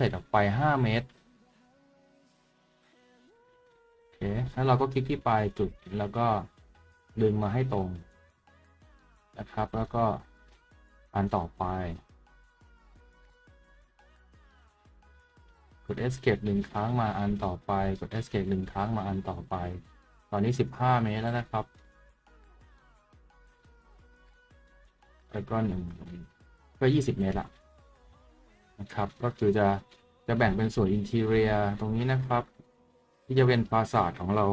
offset ออกไป 5 เมตร โอเคแล้วเราก็คลิกที่ปลายจุดแล้วก็ดึงมาให้ตรงนะครับ แล้วก็อันต่อไปกด escape หนึ่งครั้งมาอันต่อไปกด escape หนึ่งครั้งมาอันต่อไป ตอนนี้ 15 เมตรแล้วนะครับแล้วก็หนึ่งก็20 เมตรละ นะครับ ก็คือจะจะแบ่งเป็นส่วนอินทีเรียตรงนี้นะครับ ที่จะเป็นปราสาทของเรา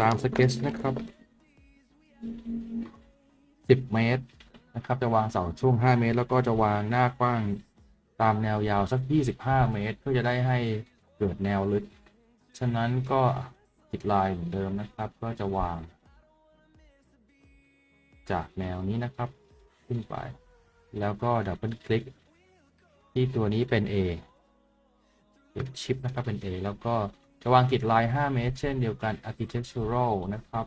ตามสเก็ตนะครับ 10 เมตรนะครับ จะวางเสาช่วง 5 เมตร แล้วก็จะวางหน้ากว้างตามแนวยาวสัก 25 เมตร เพื่อจะได้ให้เกิดแนวลึก ฉะนั้นก็ติดลายเหมือนเดิมนะครับ ก็จะวาง จากแนวนี้นะครับ ขึ้นไป แล้วก็ดับเบิลคลิก ที่ตัวนี้เป็น A เก็บชิปนะครับเป็น A แล้วก็จะวางกิดลาย 5 เมตร เช่นเดียวกัน architectural นะครับ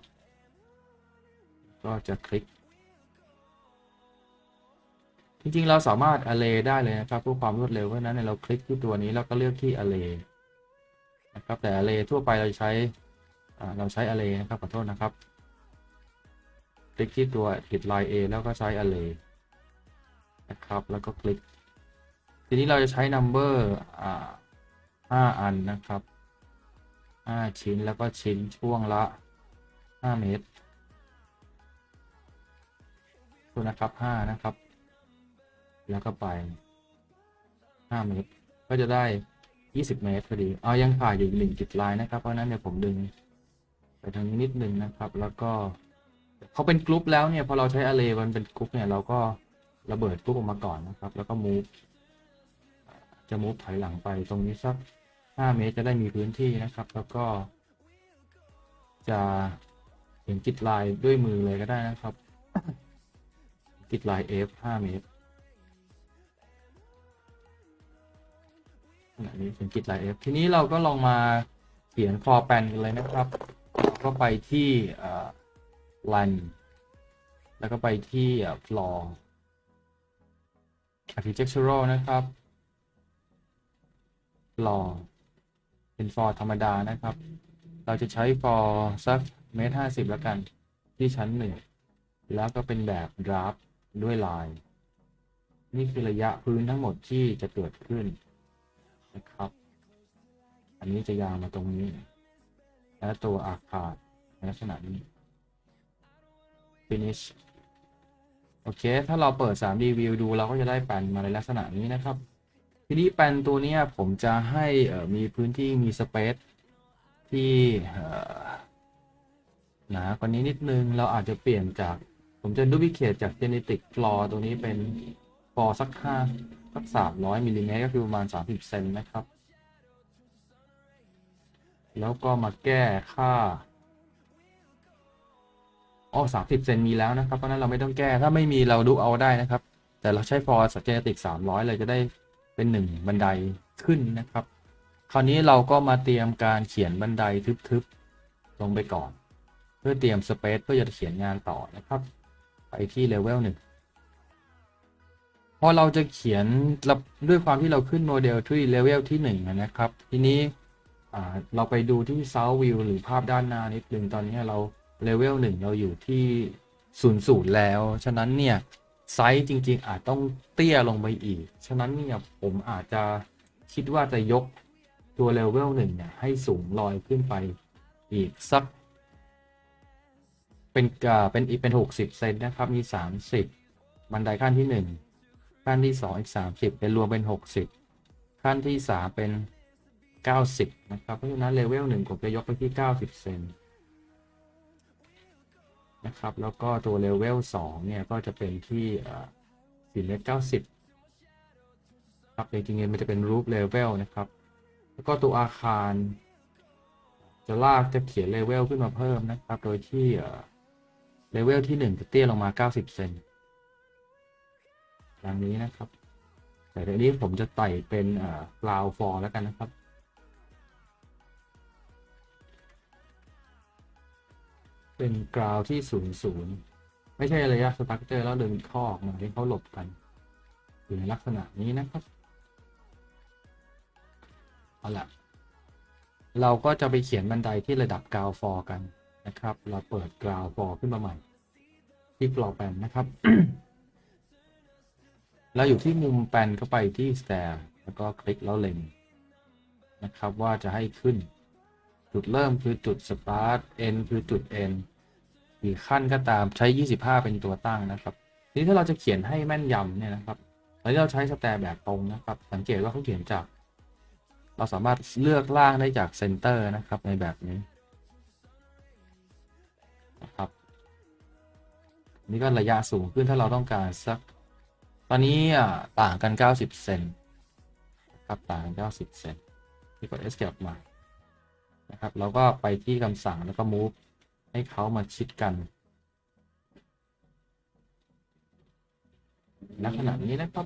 ก็จะคลิก จริงๆ เราสามารถ array ได้เลยนะครับเพื่อความรวดเร็ว เพราะนั้นเราคลิกที่ตัวนี้แล้วก็เลือกที่ array นะครับ แต่ array ทั่วไปเราใช้เราใช้ array นะครับ ขอโทษนะครับ คลิกที่ตัวติดลาย A แล้วก็ใช้ array นะครับ แล้วก็คลิก ทีนี้เราจะใช้ number อ่า5อันนะครับ5ชิ้นแล้วก็ชิ้นช่วงละ5เมตรตัวนะครับ5นะครับ แล้วก็ไป5เมตรก็จะได้20เมตรพอดีเอายังขาดอยู่อีกหนึ่งจุดลายนะครับ เพราะนั้นเดี๋ยวผมดึงไปทางนี้นิดนึงนะครับ แล้วก็เขาเป็นกรุ๊ปแล้วเนี่ยพอเราใช้ array มันเป็นกรุ๊ปเนี่ยเราก็ระเบิดกรุ๊ปออกมาก่อนนะครับ แล้วก็ move จะ move ถอยหลังไปตรงนี้สัก 5 เมตรจะได้มีพื้นที่นะครับ แล้วก็ จะเห็นกิดลายด้วยมือเลยก็ได้นะครับ กิดลาย F 5 เมตรขณะนี้เป็นกิดลาย F ทีนี้เราก็ลองมาเขียน for pan กันเลยนะครับก็ไปที่ run แล้วก็ไปที่ floor architectural นะครับ floor เป็น for ธรรมดานะครับ เราจะใช้ for สักเมตรห้าสิบแล้วกันที่ชั้นหนึ่งแล้วก็เป็นแบบ draft ด้วยลาย นี่คือระยะพื้นทั้งหมดที่จะเกิดขึ้นนะครับ อันนี้จะยาวมาตรงนี้ และตัวอาคารในลักษณะนี้ finish โอเค ถ้าเราเปิด 3D view ดูเราก็จะได้แปลนมาในลักษณะนี้นะครับ ทีนี้แปลนตัวนี้ผมจะให้มีพื้นที่มี space ที่หนากว่านี้นิดนึง เราอาจจะเปลี่ยนจาก ผมจะ duplicate จาก genetic floor ตัวนี้เป็น floor สักห้าสักสามร้อยมิลลิเมตรก็คือประมาณ30เซนนะครับ แล้วก็มาแก้ค่าอ๋อสามสิบเซนมีแล้วนะครับ เพราะนั้นเราไม่ต้องแก้ ถ้าไม่มีเราดูเอาได้นะครับ แต่เราใช้ for สเจนติกสามร้อยเลยจะได้ เป็นหนึ่งบันไดขึ้นนะครับ คราวนี้เราก็มาเตรียมการเขียนบันไดทึบๆ ลงไปก่อน เพื่อเตรียมสเปซเพื่อจะเขียนงานต่อนะครับ ไปที่เลเวลหนึ่งพอเราจะเขียนด้วยความที่เราขึ้นโมเดลที่เลเวลที่หนึ่งนะครับ ทีนี้เราไปดูที่ South View หรือภาพด้านหน้านิดนึงตอนนี้เราเลเวลหนึ่งเราอยู่ที่ศูนย์ศูนย์แล้ว ฉะนั้นเนี่ย ไซส์จริง ๆ อาจต้องเตี้ยลงไปอีก ฉะนั้นเนี่ยผมอาจจะคิดว่าจะยกตัวเลเวลหนึ่งเนี่ยให้สูงลอยขึ้นไปอีกสัก เป็นกาเป็นอีกเป็นหกสิบเซนนะครับ มีสามสิบบันไดขั้นที่หนึ่งขั้นที่สองอีกสามสิบเป็นรวมเป็นหกสิบขั้นที่สามเป็นเก้าสิบนะครับ เพราะฉะนั้นเลเวลหนึ่งผมจะยกไปที่เก้าสิบเซน นะครับ แล้วก็ตัวเลเวลสองเนี่ย ก็จะเป็นที่สี่เมตรเก้าสิบครับจริงๆมันจะเป็นรูปเลเวลนะครับ แล้วก็ตัวอาคาร จะลากจะเขียนเลเวลขึ้นมาเพิ่มนะครับ โดยที่เลเวลที่หนึ่งจะเตี้ยลงมา 90 เซนดังนี้นะครับ แต่เดี๋ยวนี้ผมจะไต่เป็นกราวฟอร์แล้วกันนะครับ เป็นกราวที่ศูนย์ศูนย์ไม่ใช่ระยะสตั๊กเจอแล้วเดินข้อออกมาที่เขาหลบกัน อยู่ในลักษณะนี้นะครับ เอาละเราก็จะไปเขียนบันไดที่ระดับกราวฟอร์กันนะครับ เราเปิดกราวฟอร์ขึ้นมาใหม่ที่ฟลอร์แปนนะครับ เราอยู่ที่มุมแปนเข้าไปที่ stair แล้วก็คลิกแล้วเล็งนะครับว่าจะให้ขึ้น จุดเริ่มคือจุด start end คือจุด end กี่ขั้นก็ตามใช้ 25 เป็นตัวตั้งนะครับทีนี้ถ้าเราจะเขียนให้แม่นยำเนี่ยนะครับตอนนี้เราใช้สแตร์แบบตรงนะครับ สังเกตว่าเขาเขียนจาก เราสามารถเลือกล่างได้จากเซนเตอร์นะครับในแบบนี้นะครับนี่ก็ระยะสูงขึ้นถ้าเราต้องการสัก ตอนนี้อ่าต่างกัน 90 เซนนะครับต่างกัน 90 เซนที่กด escape มานะครับเราก็ไปที่คำสั่งแล้วก็ move ให้เขามาชิดกันณขณะนี้นะครับ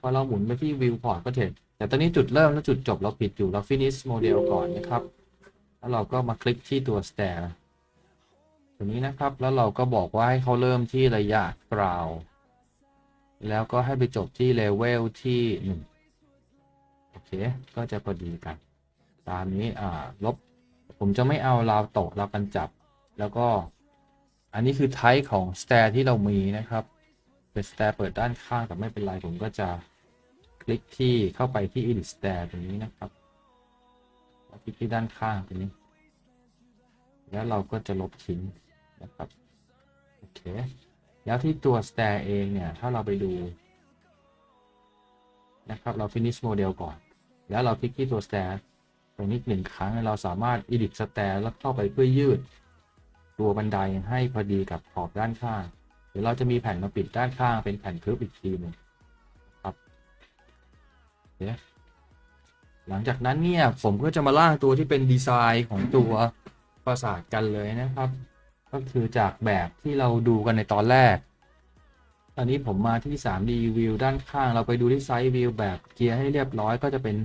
พอเราหมุนไปที่ viewport ก็เห็นแต่ตอนนี้จุดเริ่มและจุดจบเราผิดอยู่เรา finish model ก่อนนะครับ แล้วเราก็มาคลิกที่ตัว stair ตรงนี้นะครับ แล้วเราก็บอกว่าให้เขาเริ่มที่ระยะ ground แล้วก็ให้ไปจบที่เลเวลที่หนึ่งโอเค ก็จะพอดีกัน ตามนี้อ่าลบ ผมจะไม่เอาราวโตะราวกันจับ แล้วก็อันนี้คือไทป์ของ stair ที่เรามีนะครับ เป็น stair เปิดด้านข้างแต่ไม่เป็นไรผมก็จะคลิกที่เข้าไปที่ edit stair ตรงนี้นะครับแล้วคลิกที่ด้านข้างตรงนี้ แล้วเราก็จะลบทิ้งนะครับโอเคแล้วที่ตัว stair เองเนี่ยถ้าเราไปดูนะครับเรา finish model ก่อน แล้วเราคลิกที่ตัว stair ตรงนี้หนึ่งครั้งเราสามารถ edit stair แล้วเข้าไปเพื่อยืด ตัวบันไดให้พอดีกับขอบด้านข้างหรือเราจะมีแผ่นมาปิดด้านข้างเป็นแผ่นทึบอีกทีหนึ่งครับโอเคหลังจากนั้นเนี่ยผมก็จะมาล่างตัวที่เป็นดีไซน์ของตัวปราสาทกันเลยนะครับ ก็คือจากแบบที่เราดูกันในตอนแรก ตอนนี้ผมมาที่ 3D view ด้านข้าง เราไปดูที่ side view แบบเกียร์ให้เรียบร้อยก็จะเป็น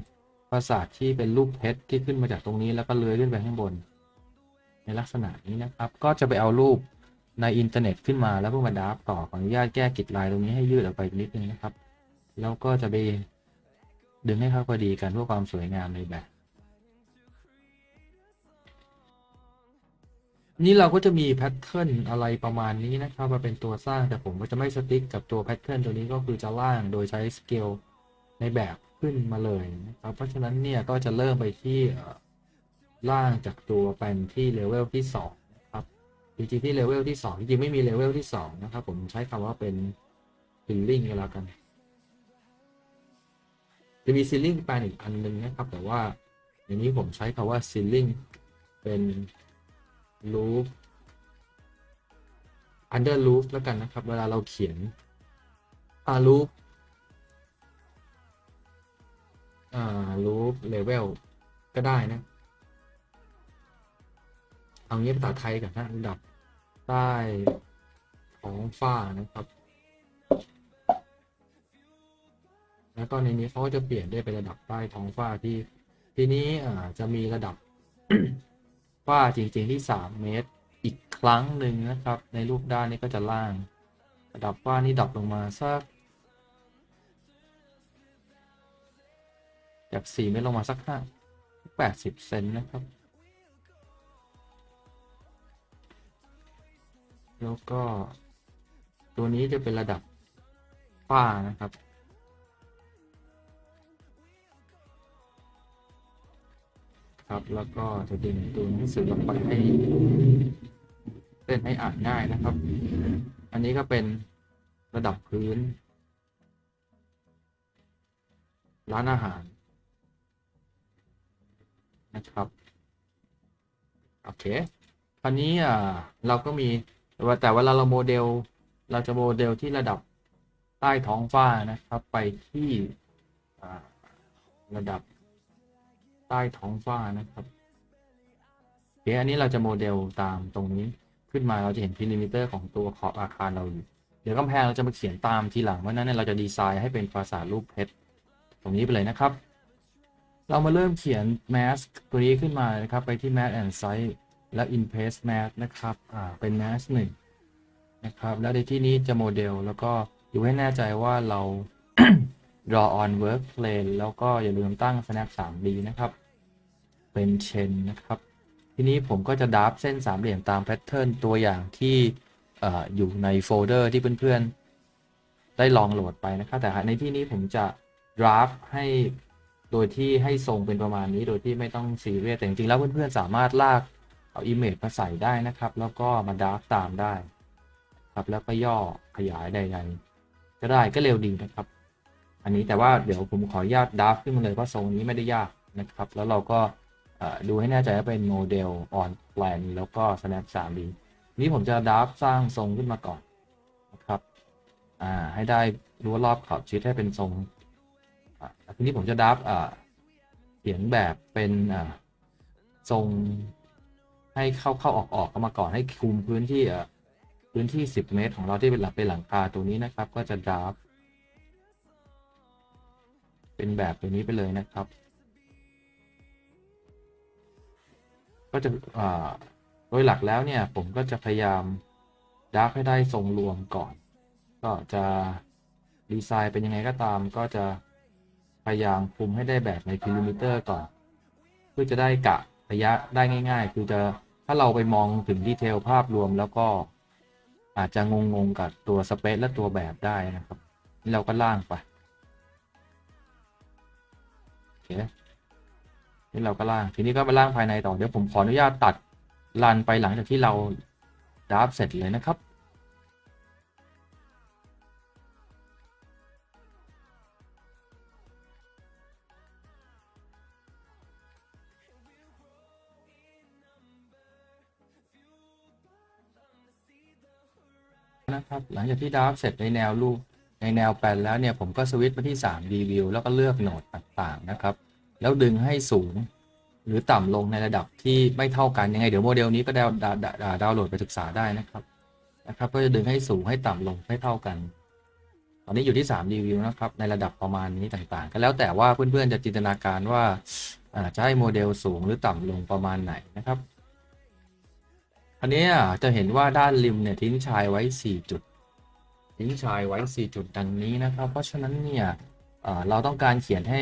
ปราสาทที่เป็นรูปเพชรที่ขึ้นมาจากตรงนี้แล้วก็เลื้อยขึ้นไปข้างบน ในลักษณะนี้นะครับ ก็จะไปเอารูปในอินเทอร์เน็ตขึ้นมาแล้วเพื่อมาดับต่อขออนุญาตแก้กิจลายตรงนี้ให้ยืดออกไปนิดนึงนะครับ แล้วก็จะไปดึงให้เข้าพอดีกันเพื่อความสวยงามในแบบ นี่เราก็จะมีแพทเทิร์นอะไรประมาณนี้นะครับมาเป็นตัวสร้างแต่ผมก็จะไม่สติ๊กกับตัวแพทเทิร์นตัวนี้ก็คือจะล่างโดยใช้สเกลในแบบขึ้นมาเลยนะครับเพราะฉะนั้นเนี่ยก็จะเริ่มไปที่ ล่างจากตัวเป็นที่เลเวลที่2นะครับ จริงๆที่เลเวลที่2จริงๆไม่มีเลเวลที่2นะครับ ผมใช้คำว่าเป็นซิลลิงก็แล้วกันจะมีซิลลิงแปลนอีกอันหนึงนะครับ แต่ว่าอย่างนี้ผมใช้คำว่าซิลลิงเป็น loop under loop แล้วกันนะครับ เวลาเราเขียนอา loop อ่า loop level ก็ได้นะ เอางี้ภาษาไทยกันนะระดับใต้ท้องฟ้านะครับ แล้วก็ในนี้เขาก็จะเปลี่ยนได้เป็นระดับใต้ท้องฟ้าที่ ทีนี้อ่าจะมีระดับฝ้าจริงๆที่ 3 เมตรอีกครั้งหนึ่งนะครับ ในรูปด้านนี้ก็จะล่าง ระดับฝ้านี่ดรอปลงมาสักจาก4เมตรลงมาสักห้า80 เซนนะครับ แล้วก็ ตัวนี้จะเป็นระดับฝ้านะครับ ครับแล้วก็จะดึงตัวหนังสือลงไปให้เส้นให้อ่านง่ายนะครับ อันนี้ก็เป็นระดับพื้น ร้านอาหาร นะครับ โอเคคราวนี้อ่าเราก็มี แต่ว่าแต่เวลาเราโมเดล เราจะโมเดลที่ระดับใต้ท้องฟ้านะครับ ไปที่ระดับใต้ท้องฟ้านะครับโอเคอันนี้เราจะโมเดลตามตรงนี้ขึ้นมาเราจะเห็นพิลิมิเตอร์ของตัวขอบอาคารเราอยู่เดี๋ยวกำแพงเราจะมาเขียนตามทีหลังเพราะนั้นเนยเราจะดีไซน์ให้เป็นภาษารูปเพชรตรงนี้ไปเลยนะครับ เรามาเริ่มเขียน mask ตัวนี้ขึ้นมานะครับ ไปที่ mask and size แล้ว in p a s e mask นะครับอ่าเป็น mask หนึ่งนะครับ แล้วในที่นี้จะโมเดล แล้วก็ดูให้แน่ใจว่าเรา draw on work plane แล้วก็อย่าลืมตั้ง snap 3D นะครับ เป็น chain นะครับ ทีนี้ผมก็จะดับเส้นสามเหลี่ยมตามแพทเทิร์นตัวอย่างที่เอออยู่ในโฟลเดอร์ที่เพื่อนๆ ได้ลองโหลดไปนะครับ แต่ในที่นี้ผมจะ draft ให้โดยที่ให้ทรงเป็นประมาณนี้โดยที่ไม่ต้องซีเรียสแต่จริงๆแล้วเพื่อนๆ สามารถลาก เอา image มาใส่ได้นะครับ แล้วก็มาดับตามได้ ครับแล้วก็ย่อขยายใดๆก็ได้ก็เร็วดีนะครับ อันนี้แต่ว่าเดี๋ยวผมขออนุญาตดับขึ้นมาเลยเพราะทรงนี้ไม่ได้ยากนะครับ แล้วเราก็ดูให้แน่ใจว่าเป็นโมเดล on plan แล้วก็ snap 3D นี้ผมจะดับสร้างทรงขึ้นมาก่อนนะครับอ่าให้ได้รั้วรอบขอบชิดให้เป็นทรงทีนี้ผมจะดับอ่าเขียนแบบเป็นทรง ให้เข้าเข้าออกออกเข้ามาก่อนให้คุมพื้นที่อ่าพื้นที่ 10 เมตร ของเราที่เป็นหลักเป็นหลังคาตัวนี้นะครับ ก็จะดราฟเป็นแบบตัวนี้ไปเลยนะครับ ก็จะอ่าโดยหลักแล้วเนี่ย ผมก็จะพยายามดราฟให้ได้ทรงรวมก่อน ก็จะดีไซน์เป็นยังไงก็ตาม ก็จะพยายามคุมให้ได้แบบในพิลิมิเตอร์ก่อน เพื่อจะได้กะ ระยะได้ง่าย ๆ คือจะถ้าเราไปมองถึงดีเทลภาพรวมแล้วก็อาจจะงง ๆ กับตัวสเปซและตัวแบบได้นะครับ นี่เราก็ล่างไปโอเคนี่เราก็ล่าง ทีนี้ก็มาล่างภายในต่อ เดี๋ยวผมขออนุญาตตัดลันไปหลังจากที่เราดับเสร็จเลยนะครับ นะครับ หลังจากที่ดราฟเสร็จในแนวรูปในแนวแปลนแล้วเนี่ยผมก็สวิตช์ไปที่ 3D view แล้วก็เลือกโหนดต่างๆนะครับ แล้วดึงให้สูงหรือต่ำลงในระดับที่ไม่เท่ากันยังไง เดี๋ยวโมเดลนี้ก็ดาวดาวดาวดาวน์โหลดไปศึกษาได้นะครับนะครับ ก็จะดึงให้สูงให้ต่ำลงให้เท่ากัน ตอนนี้อยู่ที่ 3D view นะครับในระดับประมาณนี้ต่างๆ ก็แล้วแต่ว่าเพื่อนๆจะจินตนาการว่าอ่าจะให้โมเดลสูงหรือต่ำลงประมาณไหนนะครับ อันนี้จะเห็นว่าด้านริมเนี่ยทิ้งชายไว้ 4 จุด ทิ้งชายไว้ 4 จุดดังนี้นะครับ เพราะฉะนั้นเนี่ยเราต้องการเขียนให้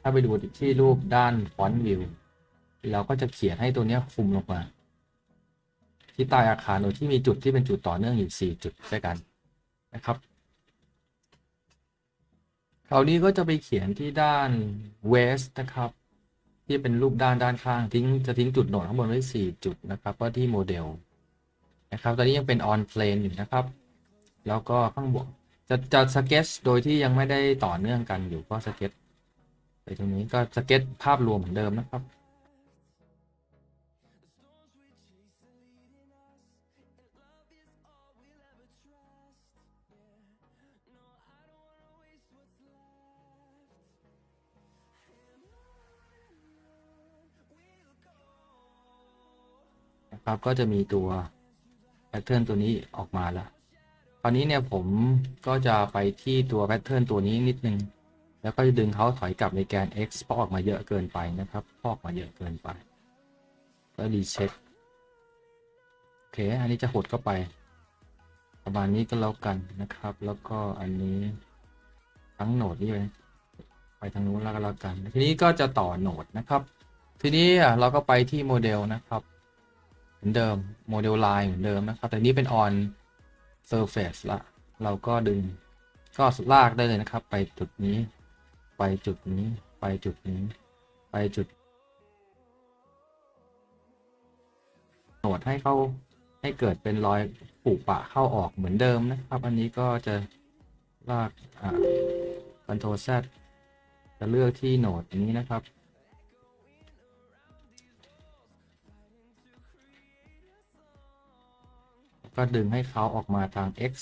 ถ้าไปดูที่รูปด้านฟอนต์วิวเราก็จะเขียนให้ตัวนี้คุมลงมา ที่ใต้อาคารโดยที่มีจุดที่เป็นจุดต่อเนื่องอยู่ 4 จุดด้วยกันนะครับคราวนี้ก็จะไปเขียนที่ด้าน west นะครับ ที่เป็นรูปด้านด้านข้างทิ้งจะทิ้งจุดโหนดข้างบนไว้4จุดนะครับก็ที่โมเดลนะครับ ตอนนี้ยังเป็น on plane อยู่นะครับ แล้วก็ข้างบนจะจะสเก็ตโดยที่ยังไม่ได้ต่อเนื่องกันอยู่ก็สเก็ตไปตรงนี้ก็สเก็ตภาพรวมเหมือนเดิมนะครับ นะครับก็จะมีตัวแพทเทิร์นตัวนี้ออกมาแล้วคราวนี้เนี่ยผมก็จะไปที่ตัวแพทเทิร์นตัวนี้นิดนึง แล้วก็จะดึงเขาถอยกลับในแกน x เพราะออกมาเยอะเกินไปนะครับ พอกมาเยอะเกินไปแล้วรีเช็คโอเค อันนี้จะหดเข้าไป ประมาณนี้ก็แล้วกันนะครับ แล้วก็อันนี้ทั้งโหนดนี่ไปไปทางนู้นแล้วก็แล้วกัน ทีนี้ก็จะต่อโหนดนะครับ ทีนี้เราก็ไปที่โมเดลนะครับ เหมือนเดิมโมเดลไลน์เหมือนเดิมนะครับ แต่นี้เป็น on surface ละ เราก็ดึงก็ลากได้เลยนะครับ ไปจุดนี้ ไปจุดนี้ ไปจุดนี้ ไปจุดโหนดให้เข้าให้เกิดเป็นรอยปุปะเข้าออกเหมือนเดิมนะครับ อันนี้ก็จะลากอ่า Ctrl Z จะเลือกที่โหนดนี้นะครับ ก็ดึงให้เขาออกมาทาง x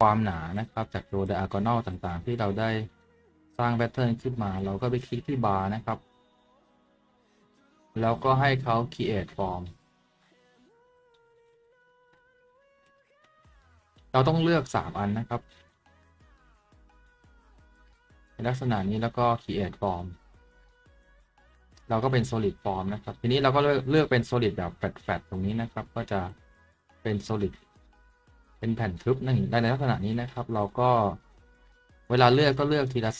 ความหนานะครับ จากตัว diagonal ต่างๆ ที่เราได้สร้างแพทเทิร์นขึ้นมา เราก็ไปคลิกที่บาร์นะครับ แล้วก็ให้เขา create form เราต้องเลือก 3 อันนะครับ ในลักษณะนี้แล้วก็ create form เราก็เป็น solid form นะครับ ทีนี้เราก็เลือกเลือกเป็น solid แบบแฟลตๆตรงนี้นะครับ ก็จะเป็น solid เป็นแผ่นทึบนั่นในลักษณะนี้นะครับ เราก็เวลาเลือกก็เลือกทีละ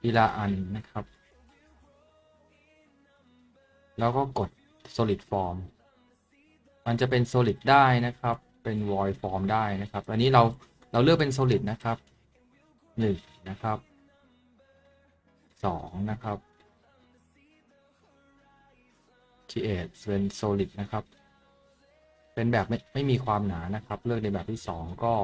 ทีละอันนะครับ แล้วก็กด solid form มันจะเป็น solid ได้นะครับ เป็น void form ได้นะครับ อันนี้เราเราเลือกเป็น solid นะครับหนึ่งนะครับ สองนะครับ create เป็น solid นะครับ เป็นแบบไม่ไม่มีความหนานะครับ เลือกในแบบที่สองก็